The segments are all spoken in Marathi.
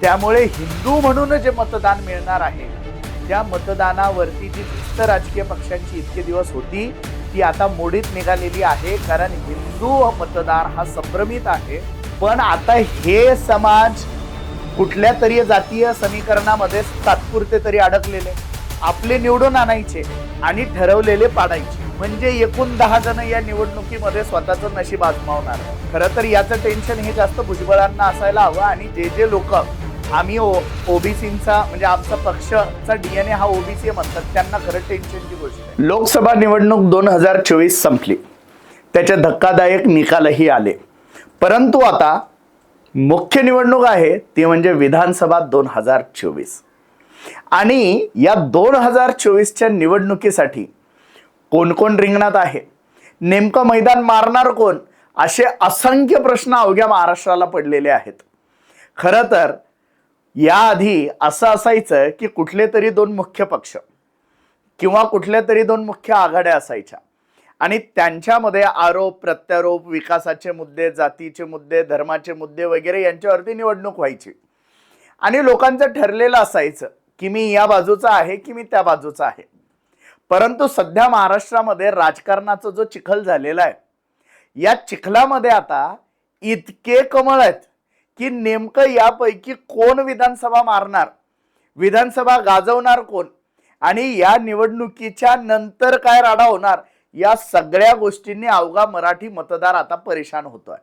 त्यामुळे हिंदू म्हणून जे मतदान मिळणार आहे त्या मतदानावरती जी भिस्त राजकीय पक्षांची इतके दिवस होती ती आता मोडीत निघालेली आहे. कारण हिंदू मतदार हा संभ्रमित आहे. पण आता हे समाज कुठल्या तरी जातीय समीकरणामध्ये तात्पुरते तरी अडकलेले. आपले निवडून आणायचे आणि ठरवलेले पाडायचे. म्हणजे एकूण दहा जण या निवडणुकीमध्ये स्वतःचं नशीब आजमावणार. खरं तर याचं टेन्शन हे जास्त भुजबळांना असायला हवं आणि जे जे लोक आम्ही ओ ओबीसींचा म्हणजे आमचा पक्षचा डीएनए हा ओबीसी म्हणतात. त्यांना खरं टेन्शनची गोष्ट लोकसभा निवडणूक दोन हजार चोवीस संपली. त्याचे धक्कादायक निकालही आले. परंतु आता मुख्य निवडणूक आहे ती म्हणजे विधानसभा दोन हजार चोवीस. आणि या दोन हजार चोवीसच्या निवडणुकीसाठी कोण कोण रिंगणात आहे? नेमकं मैदान मारणार कोण? असे असंख्य प्रश्न अवघ्या महाराष्ट्राला पडलेले आहेत. खरं तर याआधी असं असायचं की कुठले तरी दोन मुख्य पक्ष किंवा कुठल्या तरी दोन मुख्य आघाड्या असायच्या. आणि त्यांच्यामध्ये आरोप प्रत्यारोप विकासाचे मुद्दे जातीचे मुद्दे धर्माचे मुद्दे वगैरे यांच्यावरती निवडणूक व्हायची. आणि लोकांचं ठरलेलं असायचं की मी या बाजूचा आहे की मी त्या बाजूचा आहे. परंतु सध्या महाराष्ट्रामध्ये राजकारणाचा जो चिखल झालेला आहे या चिखलामध्ये आता इतके कमळ आहेत. की नेमकं यापैकी कोण विधानसभा मारणार? विधानसभा गाजवणार कोण? आणि या निवडणुकीच्या नंतर काय राडा होणार? या सगळ्या गोष्टींनी अवघा मराठी मतदार आता परेशान होतोय.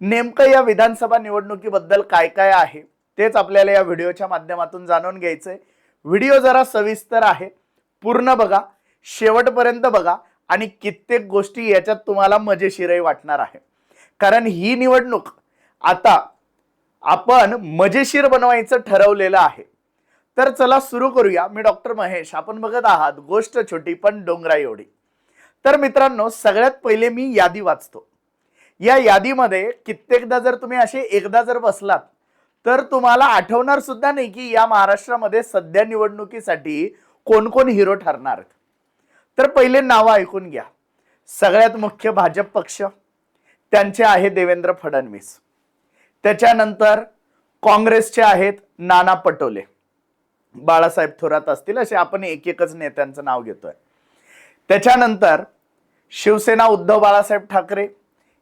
नेमकं या विधानसभा निवडणुकीबद्दल काय काय आहे? तेच आपल्याला या व्हिडिओच्या माध्यमातून जाणून घ्यायचंय. व्हिडिओ जरा सविस्तर आहे. पूर्ण बघा. शेवटपर्यंत बघा. आणि कित्येक गोष्टी याच्यात तुम्हाला मजेशीरही वाटणार आहे. कारण ही निवडणूक आता आपण मजेशीर बनवायचं ठरवलेलं आहे. तर चला सुरू करूया. मी डॉक्टर महेश. आपण बघत आहात गोष्ट छोटी पण डोंगरा एवढी. तर मित्रांनो सगळ्यात पहिले मी यादी वाचतो. या यादीमध्ये कित्येकदा जर तुम्ही असे एकदा जर बसलात तर तुम्हाला आठवणार सुद्धा नाही की या महाराष्ट्रामध्ये सध्या निवडणुकीसाठी कोण कोण हिरो ठरणार तर पहिले नावं ऐकून घ्या. सगळ्यात मुख्य भाजप पक्ष. त्यांचे आहे देवेंद्र फडणवीस. त्याच्यानंतर काँग्रेसचे आहेत नाना पटोले. बाळासाहेब थोरात असतील असे आपण एक एकच नेत्यांचं नाव घेतोय. त्याच्यानंतर शिवसेना उद्धव बाळासाहेब ठाकरे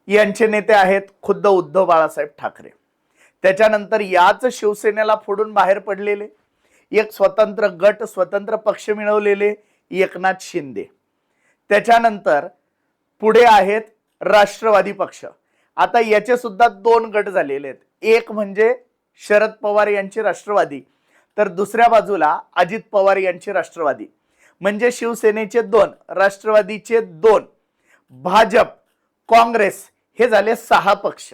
यांचे नेते आहेत खुद्द उद्धव बाळासाहेब ठाकरे. त्याच्यानंतर याच शिवसेनेला फोडून बाहेर पडलेले एक स्वतंत्र गट स्वतंत्र पक्ष मिळवलेले एकनाथ शिंदे. त्याच्यानंतर पुढे आहेत राष्ट्रवादी पक्ष. आता याचे सुद्धा दोन गट झालेले आहेत. एक म्हणजे शरद पवार यांची राष्ट्रवादी तर दुसऱ्या बाजूला अजित पवार यांची राष्ट्रवादी. म्हणजे शिवसेनेचे दोन राष्ट्रवादीचे दोन भाजप काँग्रेस हे झाले सहा पक्ष.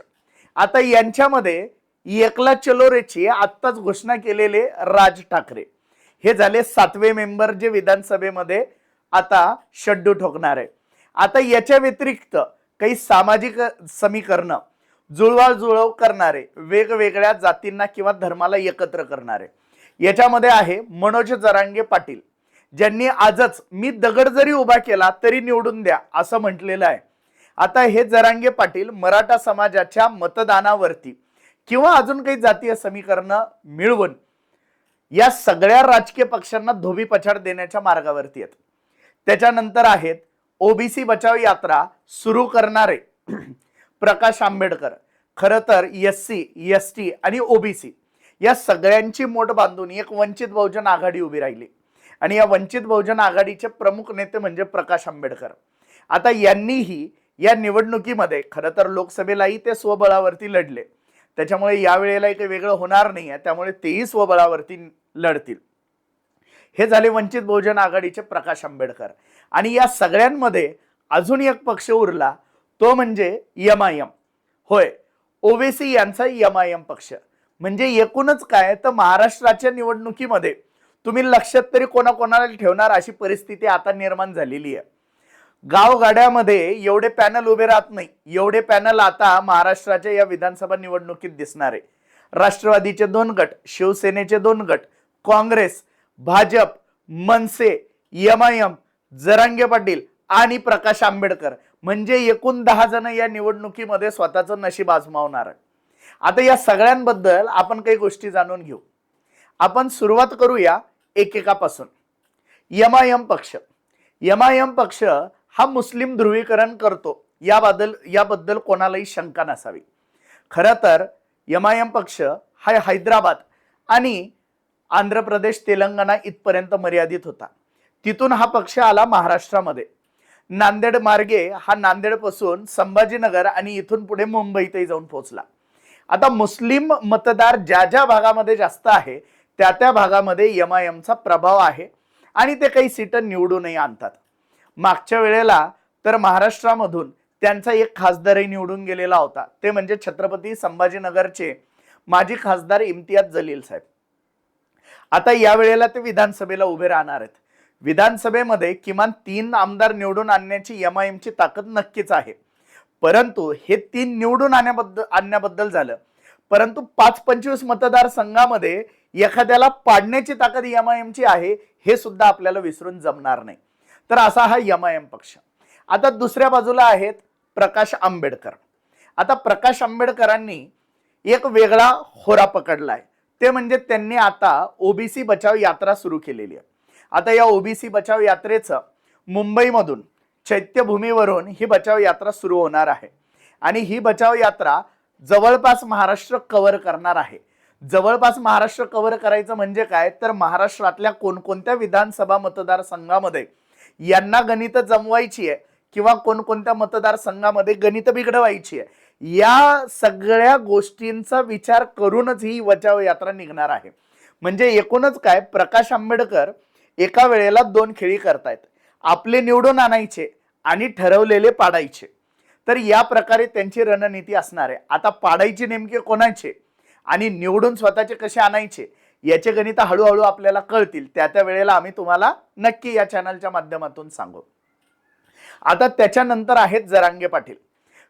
आता यांच्यामध्ये एकला चलोरेची आत्ताच घोषणा केलेले राज ठाकरे. हे झाले सातवे मेंबर जे विधानसभेमध्ये आता शड्डू ठोकणार. आहे आता याच्या व्यतिरिक्त काही सामाजिक समीकरणं जुळवाजुळव करणारे वेगवेगळ्या जातींना किंवा धर्माला एकत्र करणारे. याच्यामध्ये आहे मनोज जरांगे पाटील. ज्यांनी आजच मी दगड जरी उभा केला तरी निवडून द्या असं म्हटलेलं आहे. आता हे जरांगे पाटील मराठा समाजाच्या मतदानावरती किंवा अजून काही जातीय समीकरण मिळवून या सगळ्या राजकीय पक्षांना धोबी पछाड देण्याच्या मार्गावरती आहेत. त्याच्यानंतर आहेत ओबीसी बचाव यात्रा सुरू करणारे प्रकाश आंबेडकर खरं तर एस सी एस टी आणि ओबीसी या सगळ्यांची मोठ बांधून एक वंचित बहुजन आघाडी उभी राहिली. आणि या वंचित बहुजन आघाडीचे प्रमुख नेते म्हणजे प्रकाश आंबेडकर. आता यांनीही या निवडणुकीमध्ये खरं तर लोकसभेलाही ते स्वबळावरती लढले. त्याच्यामुळे यावेळेला काही वेगळं होणार नाही आहे त्यामुळे तेही स्वबळावरती लढतील. हे झाले वंचित बहुजन आघाडीचे प्रकाश आंबेडकर. आणि या सगळ्यांमध्ये अजून एक पक्ष उरला तो म्हणजे यम आय एम. होय ओवेसी यांचा यम आय एम पक्ष. म्हणजे एकूणच काय तर महाराष्ट्राच्या निवडणुकीमध्ये तुम्ही लक्षात तरी कोणाकोणाला ठेवणार अशी परिस्थिती आता निर्माण झालेली आहे. गावगाड्यामध्ये एवढे पॅनल उभे राहत नाही एवढे पॅनल आता महाराष्ट्राच्या या विधानसभा निवडणुकीत दिसणार आहे. राष्ट्रवादीचे दोन गट शिवसेनेचे दोन गट Congress Bhajap Manse M I M Jarange Patil आणि प्रकाश आंबेडकर. म्हणजे एकूण दहा जण या निवडणुकीमध्ये स्वतःचं नशीब आजमावणार आता या सगळ्यांबद्दल आपण काही गोष्टी जाणून घेऊ. आपण सुरुवात करूया एकेकापासून. यमायम पक्ष. यमायम पक्ष हा मुस्लिम ध्रुवीकरण करतो. याबद्दल याबद्दल कोणालाही शंका नसावी. खरं तर यमायम पक्ष हा हैदराबाद आणि आंध्र प्रदेश तेलंगणा इथपर्यंत मर्यादित होता. तिथून हा पक्ष आला महाराष्ट्रामध्ये. नांदेड मार्गे हा नांदेडपासून संभाजीनगर आणि इथून पुढे मुंबईतही जाऊन पोहोचला. आता मुस्लिम मतदार ज्या ज्या भागामध्ये जास्त आहे त्या त्या भागामध्ये यमायमचा प्रभाव आहे आणि ते काही सीटं निवडूनही आणतात. मागच्या वेळेला तर महाराष्ट्रामधून त्यांचा एक खासदारही निवडून गेलेला होता. ते म्हणजे छत्रपती संभाजीनगरचे माजी खासदार इम्तियाज जलील साहेब. आता या वेळेला ते विधानसभेला उभे राहणार आहेत. विधानसभेमध्ये किमान तीन आमदार निवडून आणण्याची एम आय एमची ताकद नक्कीच आहे. परंतु हे तीन निवडून आणण्याबद्दल आणण्याबद्दल झालं. परंतु पाच पंचवीस मतदारसंघामध्ये एखाद्याला पाडण्याची ताकद एमआयएमची आहे हे सुद्धा आपल्याला विसरून जमणार नाही. तर असा हा यम आय एम पक्ष. आता दुसऱ्या बाजूला आहेत प्रकाश आंबेडकर. आता प्रकाश आंबेडकरांनी एक वेगळा होरा पकडलाय. ते म्हणजे त्यांनी आता ओबीसी बचाव यात्रा सुरू केलेली आहे. आता या ओबीसी बचाव यात्रेचं मुंबईमधून चैत्यभूमीवरून ही बचाव यात्रा सुरू होणार आहे. आणि ही बचाव यात्रा जवळपास महाराष्ट्र कव्हर करणार आहे. जवळपास महाराष्ट्र कव्हर करायचं म्हणजे काय? तर महाराष्ट्रातल्या कोणकोणत्या विधानसभा मतदारसंघामध्ये यांना गणित जमवायची आहे किंवा कोणकोणत्या मतदारसंघामध्ये गणित बिघडवायची आहे या सगळ्या गोष्टींचा विचार करूनच ही बचाव यात्रा निघणार आहे. म्हणजे एकूणच काय? प्रकाश आंबेडकर एका वेळेला दोन खेळी करतायत. आपले निवडून आणायचे आणि ठरवलेले पाडायचे. तर या प्रकारे त्यांची रणनीती असणार आहे. आता पाडायचे नेमके कोणाचे? आणि निवडून स्वतःचे कसे आणायचे? याचे गणित हळूहळू आपल्याला कळतील. त्या त्या वेळेला आम्ही तुम्हाला नक्की या चॅनलच्या माध्यमातून सांगू. आता त्याच्यानंतर आहेत जरांगे पाटील.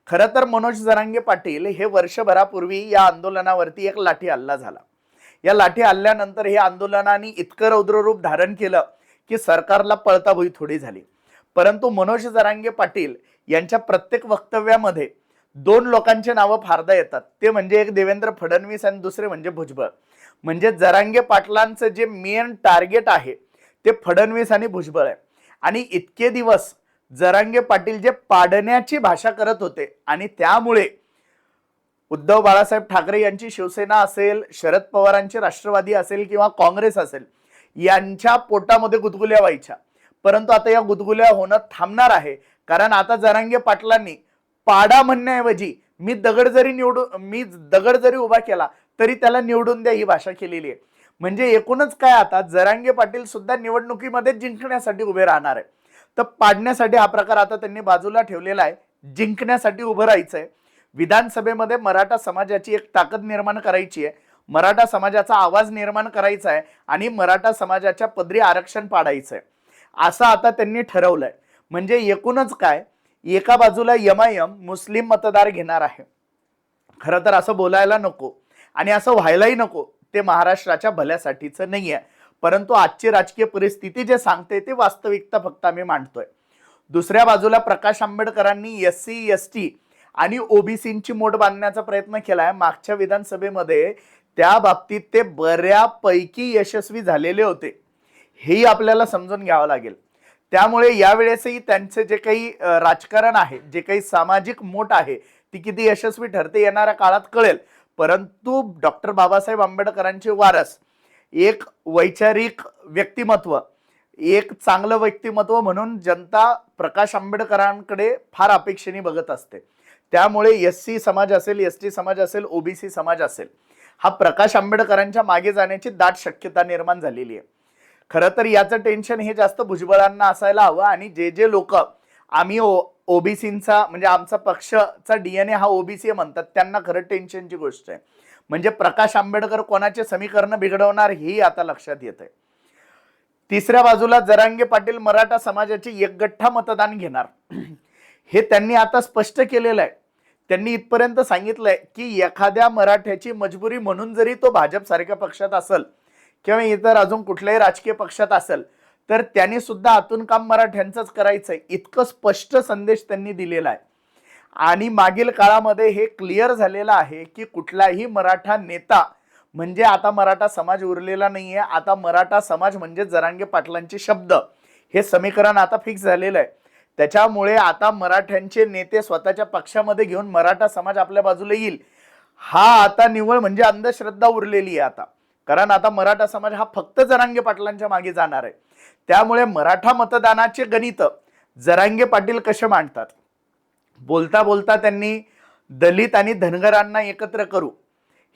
खरं तर मनोज जरांगे पाटील हे वर्षभरापूर्वी या आंदोलनावरती एक लाठी हल्ला झाला. या लाठी हल्ल्यानंतर हे आंदोलनाने इतकं रौद्ररूप धारण केलं की सरकारला पळताभुई थोडी झाली. परंतु मनोज जरांगे पाटील यांच्या प्रत्येक वक्तव्यामध्ये दोन लोकांचे नावं फारदा येतात. ते म्हणजे एक देवेंद्र फडणवीस आणि दुसरे म्हणजे भुजबळ. म्हणजे जरांगे पाटलांचं जे मेन टार्गेट आहे ते फडणवीस आणि भुजबळ आहे. आणि इतके दिवस जरांगे पाटील जे पाडण्याची भाषा करत होते आणि त्यामुळे उद्धव बाळासाहेब ठाकरे यांची शिवसेना असेल शरद पवारांची राष्ट्रवादी असेल किंवा काँग्रेस असेल यांच्या पोटामध्ये गुदगुल्या व्हायच्या. परंतु आता या गुदगुल्या होणं थांबणार आहे. कारण आता जरांगे पाटलांनी पाडा म्हणण्याऐवजी मी दगड जरी निवडून मी दगड जरी उभा केला तरी त्याला निवडून द्या ही भाषा केलेली आहे. म्हणजे एकूणच काय आता जरांगे पाटील सुद्धा निवडणुकीमध्ये जिंकण्यासाठी उभे राहणार आहे. तर पाडण्यासाठी हा प्रकार आता त्यांनी बाजूला ठेवलेला आहे. जिंकण्यासाठी उभं राहायचं आहे विधानसभेमध्ये मराठा समाजाची एक ताकद निर्माण करायची आहे. मराठा समाजाचा आवाज निर्माण करायचा आहे आणि मराठा समाजाच्या पदरी आरक्षण पाडायचं आहे असं आता त्यांनी ठरवलंय. म्हणजे एकूणच काय? एका बाजूला यमायम मुस्लिम मतदार घेणार आहे. खरं तर असं बोलायला नको आणि असं व्हायलाही नको. ते महाराष्ट्राच्या भल्यासाठीचं नाही आहे परंतु आजची राजकीय परिस्थिती जे सांगते ते वास्तविकता फक्त आम्ही मांडतोय. दुसऱ्या बाजूला प्रकाश आंबेडकरांनी एस सी एस टी आणि ओबीसींची मोठ बांधण्याचा प्रयत्न केलाय. मागच्या विधानसभेमध्ये त्या बाबतीत ते बऱ्यापैकी यशस्वी झालेले होते. हेही आपल्याला समजून घ्यावं लागेल. त्यामुळे यावेळेसही त्यांचे जे काही राजकारण आहे जे काही सामाजिक मोठ आहे ती किती यशस्वी ठरते येणाऱ्या काळात कळेल. परंतु डॉक्टर बाबासाहेब आंबेडकरांचे वारस एक वैचारिक व्यक्तिमत्व एक चांगलं व्यक्तिमत्व म्हणून जनता प्रकाश आंबेडकरांकडे फार अपेक्षेने बघत असते. त्यामुळे एस सी समाज असेल एस टी समाज असेल ओबीसी समाज असेल हा प्रकाश आंबेडकरांच्या मागे जाण्याची दाट शक्यता निर्माण झालेली आहे. खरं तर याचं टेन्शन हे जास्त भुजबळांना असायला हवं आणि जे जे लोक आम्ही ओबीसींचा म्हणजे आमचा पक्षचा डीएनए हा ओबीसी म्हणतात त्यांना खरं टेन्शनची गोष्ट आहे. म्हणजे प्रकाश आंबेडकर कोणाचे समीकरण बिघडवणार हेही आता लक्षात येत आहे. तिसऱ्या बाजूला जरांगे पाटील मराठा समाजाची एकगठ्ठा मतदान घेणार. हे त्यांनी आता स्पष्ट केलेलं आहे. त्यांनी इथपर्यंत सांगितलंय की एखाद्या मराठ्याची मजबुरी म्हणून जरी तो भाजपसारख्या पक्षात असेल किंवा इतर अजून कुठल्याही राजकीय पक्षात असेल तर त्यांनी सुद्धा आतून काम मराठ्यांचंच आहे इतकं स्पष्ट संदेश त्यांनी दिलेला आहे. आणि मागील काळामध्ये हे क्लिअर झालेलं आहे की कुठलाही मराठा नेता म्हणजे आता मराठा समाज उरलेला नाही आहे आता मराठा समाज म्हणजे जरांगे पाटलांचे शब्द. हे समीकरण आता फिक्स झालेलं आहे. त्याच्यामुळे आता मराठ्यांचे नेते स्वतःच्या पक्षामध्ये घेऊन मराठा समाज आपल्या बाजूला येईल. हा आता निवळ म्हणजे अंधश्रद्धा उरलेली आहे आता. कारण आता मराठा समाज हा फक्त जरांगे पाटलांच्या मागे जाणार आहे. त्यामुळे मराठा मतदानाचे गणित जरांगे पाटील कसे मांडतात? बोलता बोलता त्यांनी दलित आणि धनगरांना एकत्र करू.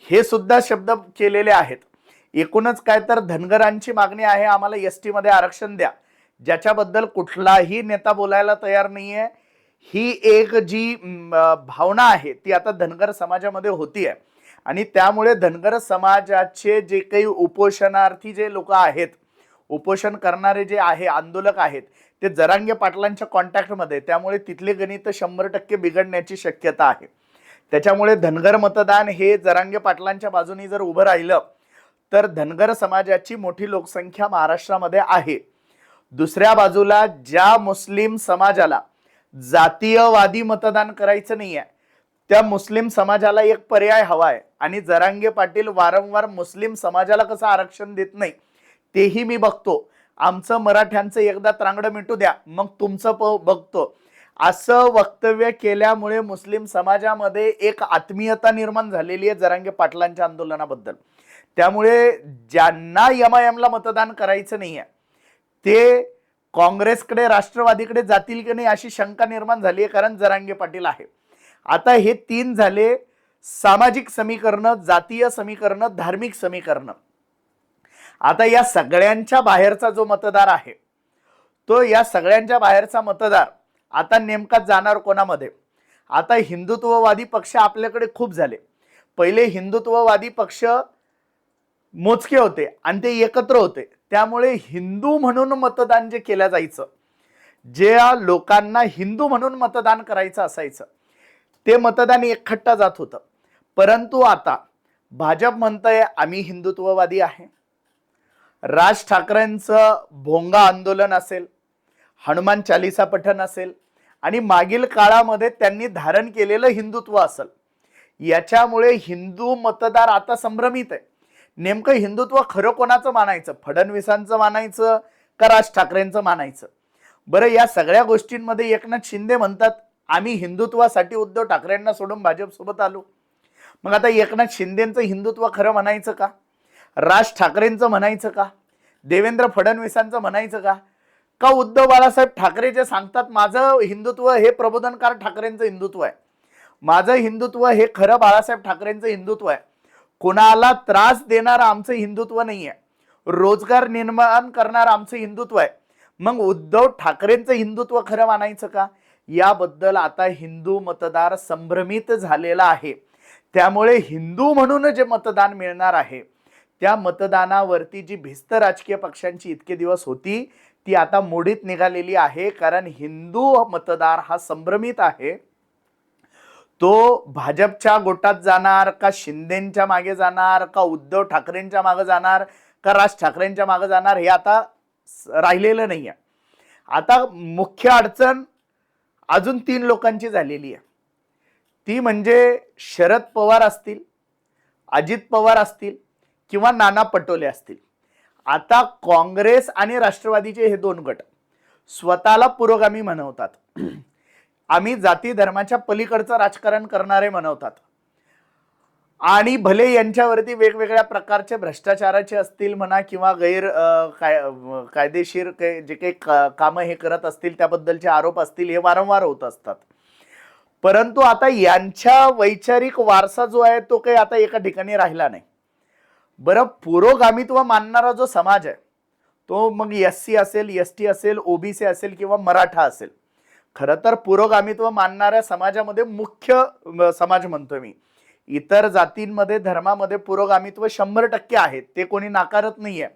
हे सुद्धा शब्द केलेले आहेत. एकूणच काय तर धनगरांची मागणी आहे. आम्हाला एस टीमध्ये आरक्षण द्या. ज्याच्याबद्दल कुठलाही नेता बोलायला तयार नाही आहे ही एक जी भावना आहे ती आता धनगर समाजामध्ये होती आहे आणि त्यामुळे धनगर समाजाचे जे काही उपोषणार्थी जे लोक आहेत उपोषण करणारे जे आहे आंदोलक आहेत ते जरांगे पाटलांच्या कॉन्टॅक्टमध्ये त्यामुळे तिथले गणित शंभर टक्के बिघडण्याची शक्यता आहे. त्याच्यामुळे धनगर मतदान हे जरांगे पाटलांच्या बाजूनी जर उभं राहिलं तर धनगर समाजाची मोठी लोकसंख्या महाराष्ट्रामध्ये आहे. दुसऱ्या बाजूला ज्या मुस्लिम समाजाला जातीयवादी मतदान करायचं नाही आहे त्या मुस्लिम समाजाला एक पर्याय हवा आहे आणि जरांगे पाटील वारंवार मुस्लिम समाजाला कसं आरक्षण देत नाही तेही मी बघतो. आमचं मराठ्यांचं एकदा त्रांगडं मिटू द्या मग तुमचं प बघतो. असं वक्तव्य केल्यामुळे मुस्लिम समाजामध्ये एक आत्मीयता निर्माण झालेली आहे जरांगे पाटलांच्या आंदोलनाबद्दल. त्यामुळे ज्यांना यमायमला मतदान करायचं नाही आहे ते काँग्रेसकडे राष्ट्रवादीकडे जातील की नाही अशी शंका निर्माण झाली आहे कारण जरांगे पाटील आहे. आता हे तीन झाले सामाजिक समीकरणं जातीय समीकरणं धार्मिक समीकरणं. आता या सगळ्यांच्या बाहेरचा जो मतदार आहे तो या सगळ्यांच्या बाहेरचा मतदार आता नेमका जाणार कोणामध्ये? आता हिंदुत्ववादी पक्ष आपल्याकडे खूप झाले. पहिले हिंदुत्ववादी पक्ष मोजके होते आणि ते एकत्र होते. त्यामुळे हिंदू म्हणून मतदान जे केलं जायचं जे लोकांना हिंदू म्हणून मतदान करायचं असायचं ते मतदान एकखट्टा जात होतं. परंतु आता भाजप म्हणतंय आम्ही हिंदुत्ववादी आहे. राज ठाकरेंचं भोंगा आंदोलन असेल हनुमान चालिसा पठण असेल आणि मागील काळामध्ये त्यांनी धारण केलेलं हिंदुत्व असेल याच्यामुळे हिंदू मतदार आता संभ्रमित आहे. नेमकं हिंदुत्व खरं कोणाचं मानायचं? फडणवीसांचं मानायचं का राज ठाकरेंचं मानायचं? बरं या सगळ्या गोष्टींमध्ये एकनाथ शिंदे म्हणतात आम्ही हिंदुत्वासाठी उद्धव ठाकरेंना सोडून भाजपसोबत आलो. मग आता एकनाथ शिंदेंचं हिंदुत्व खरं म्हणायचं का? राज ठाकरेंचं म्हणायचं का? देवेंद्र फडणवीसांचं म्हणायचं का? का उद्धव बाळासाहेब ठाकरे जे सांगतात माझं हिंदुत्व हे प्रबोधनकार ठाकरेंचं हिंदुत्व आहे. माझं हिंदुत्व हे खरं बाळासाहेब ठाकरेंचं हिंदुत्व आहे. कोणाला त्रास देणारं आमचं हिंदुत्व नाही आहे रोजगार निर्माण करणारं आमचं हिंदुत्व आहे. मग उद्धव ठाकरेंचं हिंदुत्व खरं मानायचं का? याबद्दल आता हिंदू मतदार संभ्रमित झालेला आहे. त्यामुळे हिंदू म्हणून जे मतदान मिळणार आहे त्या मतदानावरती जी भिस्त राजकीय पक्षांची इतके दिवस होती ती आता मोडीत निघालेली आहे. कारण हिंदू मतदार हा संभ्रमित आहे. तो भाजपच्या गोटात जाणार का शिंदेच्या मागे जाणार का उद्धव ठाकरेंच्या मागे जाणार का राज ठाकरेंच्या मागे जाणार हे आता राहिलेलं नाही आहे आता मुख्य अडचण अजून तीन लोकांची झालेली आहे. ती म्हणजे शरद पवार असतील अजित पवार असतील किंवा नाना पटोले असतील. आता काँग्रेस आणि राष्ट्रवादीचे हे दोन गट स्वतःला पुरोगामी म्हणवतात. आम्ही जाती धर्माच्या पलीकडचं राजकारण करणारे म्हणवतात आणि भले यांच्यावरती वेगवेगळ्या प्रकारचे भ्रष्टाचाराचे असतील म्हणा किंवा गैर काय कायदेशीर काय जे काही का- कामं हे करत असतील त्याबद्दलचे आरोप असतील हे वारंवार होत असतात. परंतु आता यांच्या वैचारिक वारसा जो आहे तो काही आता एका ठिकाणी राहिला नाही. बरं पुरोगामित्व मानणारा जो समाज आहे तो मग एस सी असेल एस टी असेल ओबीसी असेल किंवा मराठा असेल खरं तर पुरोगामित्व मानणाऱ्या समाजामध्ये मुख्य समाज म्हणतो मी. इतर जातींमध्ये धर्मामध्ये पुरोगामित्व शंभर टक्के आहे. ते कोणी नाकारत नाहीये.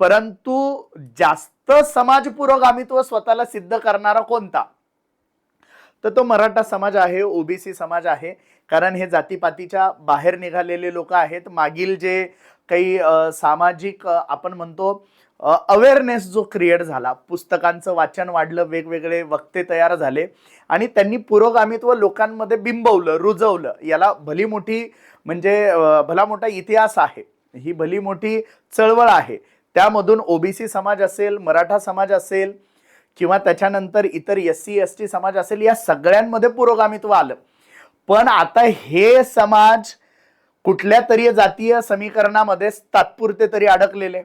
परंतु जास्त समाज पुरोगामित्व स्वतःला सिद्ध करणारा कोणता? तर तो मराठा समाज आहे ओबीसी समाज आहे. कारण हे जातीपातीच्या बाहेर निघालेले लोक आहेत. मागील जे काही सामाजिक आपण म्हणतो अवेअरनेस जो क्रिएट झाला पुस्तकांचं वाचन वाढलं वेगवेगळे वक्ते तयार झाले आणि त्यांनी पुरोगामित्व लोकांमध्ये बिंबवलं रुजवलं. याला भली मोठी म्हणजे भला मोठा इतिहास आहे. ही भली मोठी चळवळ आहे. त्यामधून ओबीसी समाज असेल मराठा समाज असेल किंवा त्याच्यानंतर इतर एस सी एस टी समाज असेल या सगळ्यांमध्ये पुरोगामित्व आलं. पण आता हे समाज कुठल्या तरी जातीय समीकरणामध्ये तात्पुरते तरी अडकलेले.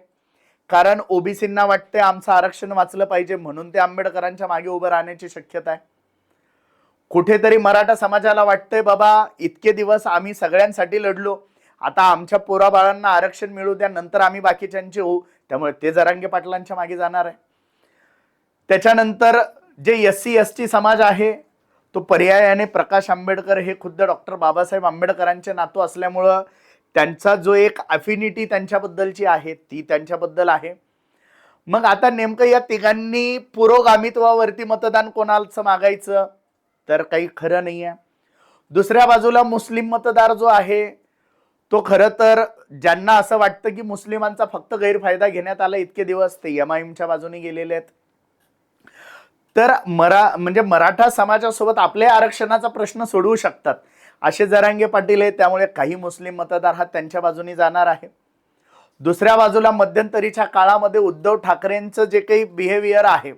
कारण ओबीसींना वाटते आमचं आरक्षण वाचलं पाहिजे म्हणून ते आंबेडकरांच्या मागे उभं राहण्याची शक्यता आहे. कुठेतरी मराठा समाजाला वाटतंय बाबा इतके दिवस आम्ही सगळ्यांसाठी लढलो. आता आमच्या पोराबाळांना आरक्षण मिळू द्या नंतर आम्ही बाकीच्यांचे होऊ. त्यामुळे ते जरांगे पाटलांच्या मागे जाणार आहे. त्याच्यानंतर जे एस सी एस टी समाज आहे तो पर्यायाने प्रकाश आंबेडकर हे खुद्द डॉक्टर बाबासाहेब आंबेडकरांचे नातू असल्यामुळं त्यांचा जो एक अफिनिटी त्यांच्याबद्दलची आहे ती त्यांच्याबद्दल आहे. मग आता नेमकं या तिघांनी पुरोगामित्वावरती मतदान कोणाचं मागायचं? तर काही खरं नाही आहे. दुसऱ्या बाजूला मुस्लिम मतदार जो आहे तो खरं तर ज्यांना असं वाटतं की मुस्लिमांचा फक्त गैरफायदा घेण्यात आला इतके दिवस ते एम आय एमच्या बाजूने गेलेले आहेत. तर मरा म्हणजे मराठा समाजासोबत आपल्या आरक्षणाचा प्रश्न सोडवू शकतात. असे जरांगे पाटील आहेत त्यामुळे काही मुस्लिम मतदार हा त्यांच्या बाजूने जाणार आहे. दुसऱ्या बाजूला मध्यंतरीच्या काळामध्ये उद्धव ठाकरेंचं जे काही बिहेवियर आहे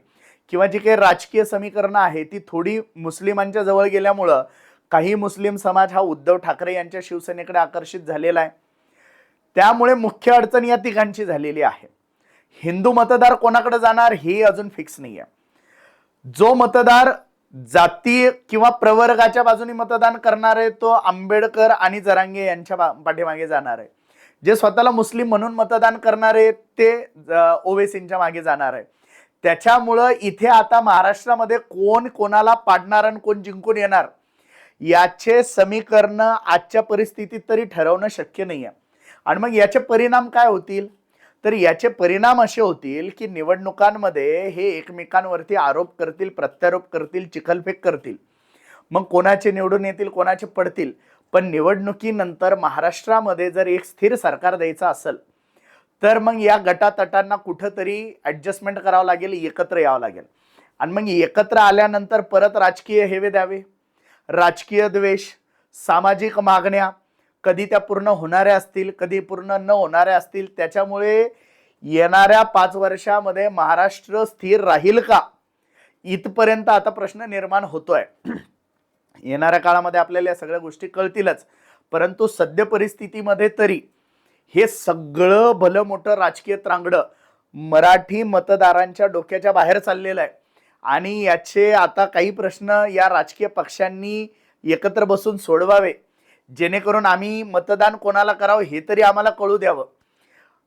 किंवा जी काही राजकीय समीकरणं आहे ती थोडी मुस्लिमांच्या जवळ गेल्यामुळं काही मुस्लिम समाज हा उद्धव ठाकरे यांच्या शिवसेनेकडे आकर्षित झालेला आहे. त्यामुळे मुख्य अडचण या तिघांची झालेली आहे. हिंदू मतदार कोणाकडे जाणार ही अजून फिक्स नाही आहे जो मतदार जाती किंवा प्रवर्गाच्या बाजूने मतदान करणार आहे तो आंबेडकर आणि जरांगे यांच्या पाठीमागे जाणार. आहे जे स्वतःला मुस्लिम म्हणून मतदान करणार आहे ते ओवेसींच्या मागे जाणार. आहे त्याच्यामुळं इथे आता महाराष्ट्रामध्ये कोण कोणाला पाडणार आणि कोण जिंकून येणार याचे समीकरण आजच्या परिस्थितीत तरी ठरवणं शक्य नाही आहे आणि मग याचे परिणाम काय होतील? तर याचे परिणाम असे होतील की निवडणुकांमध्ये हे एकमेकांवरती आरोप करतील प्रत्यारोप करतील चिखलफेक करतील. मग कोणाचे निवडून येतील कोणाचे पडतील? पण निवडणुकीनंतर महाराष्ट्रामध्ये जर एक स्थिर सरकार द्यायचं असेल तर मग या गटातटांना कुठंतरी ॲडजस्टमेंट करावं लागेल एकत्र यावं लागेल. आणि मग एकत्र आल्यानंतर परत राजकीय हेवे द्यावे. राजकीय द्वेष सामाजिक मागण्या कधी त्या पूर्ण होणाऱ्या असतील कधी पूर्ण न होणाऱ्या असतील त्याच्यामुळे येणाऱ्या पाच वर्षामध्ये महाराष्ट्र स्थिर राहील का? इथपर्यंत आता प्रश्न निर्माण होतोय. येणाऱ्या काळामध्ये आपल्याला या सगळ्या गोष्टी कळतीलच. परंतु सद्य परिस्थितीमध्ये तरी हे सगळं भलं मोठं राजकीय त्रांगडं मराठी मतदारांच्या डोक्याच्या बाहेर चाललेलं आहे. आणि याचे आता काही प्रश्न या राजकीय पक्षांनी एकत्र बसून सोडवावे. जेणेकरून आम्ही मतदान कोणाला करावं हे तरी आम्हाला कळू द्यावं.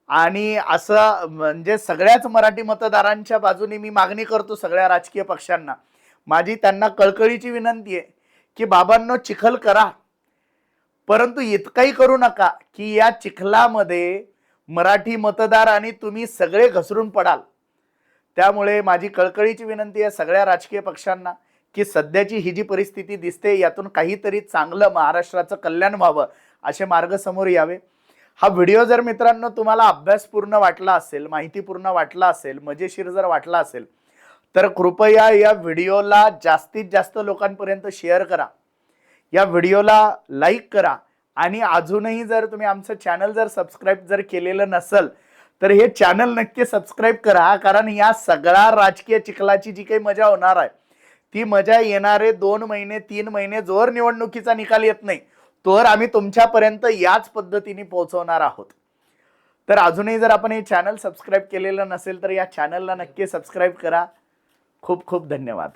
आणि असं म्हणजे सगळ्याच मराठी मतदारांच्या बाजूने मी मागणी करतो सगळ्या राजकीय पक्षांना. माझी त्यांना कळकळीची विनंती आहे की बाबांनो चिखल करा. परंतु इतकाही करू नका की या चिखलामध्ये मराठी मतदार आणि तुम्ही सगळे घसरून पडाल. त्यामुळे माझी कळकळीची विनंती आहे सगळ्या राजकीय पक्षांना. की सध्याची ही जी परिस्थिती दिसते यातून काहीतरी चांगलं महाराष्ट्राचं कल्याण व्हावं असे मार्ग समोर यावे. हा व्हिडिओ जर मित्रांनो तुम्हाला अभ्यासपूर्ण वाटला असेल माहितीपूर्ण वाटला असेल मजेशीर जर वाटला असेल तर कृपया या व्हिडिओला जास्तीत जास्त लोकांपर्यंत शेअर करा. या व्हिडिओला लाईक करा आणि अजूनही जर तुम्ही आमचं चॅनल जर सबस्क्राईब जर केलेलं नसेल तर हे चॅनल नक्की सबस्क्राईब करा कारण या सगळ्या राजकीय चिखलाची जी काही मजा होणार आहे ती मजा येणारे दोन महिने तीन महिने जोर निवडणुकीचा निकाल येत नाही. तोवर आम्ही तुमच्यापर्यंत याच पद्धतीने पोहोचवणार आहोत. तर अजूनही जर आपण हे चॅनल सबस्क्राईब केलेलं नसेल तर या चॅनलला नक्की सबस्क्राईब करा. खूप खूप धन्यवाद.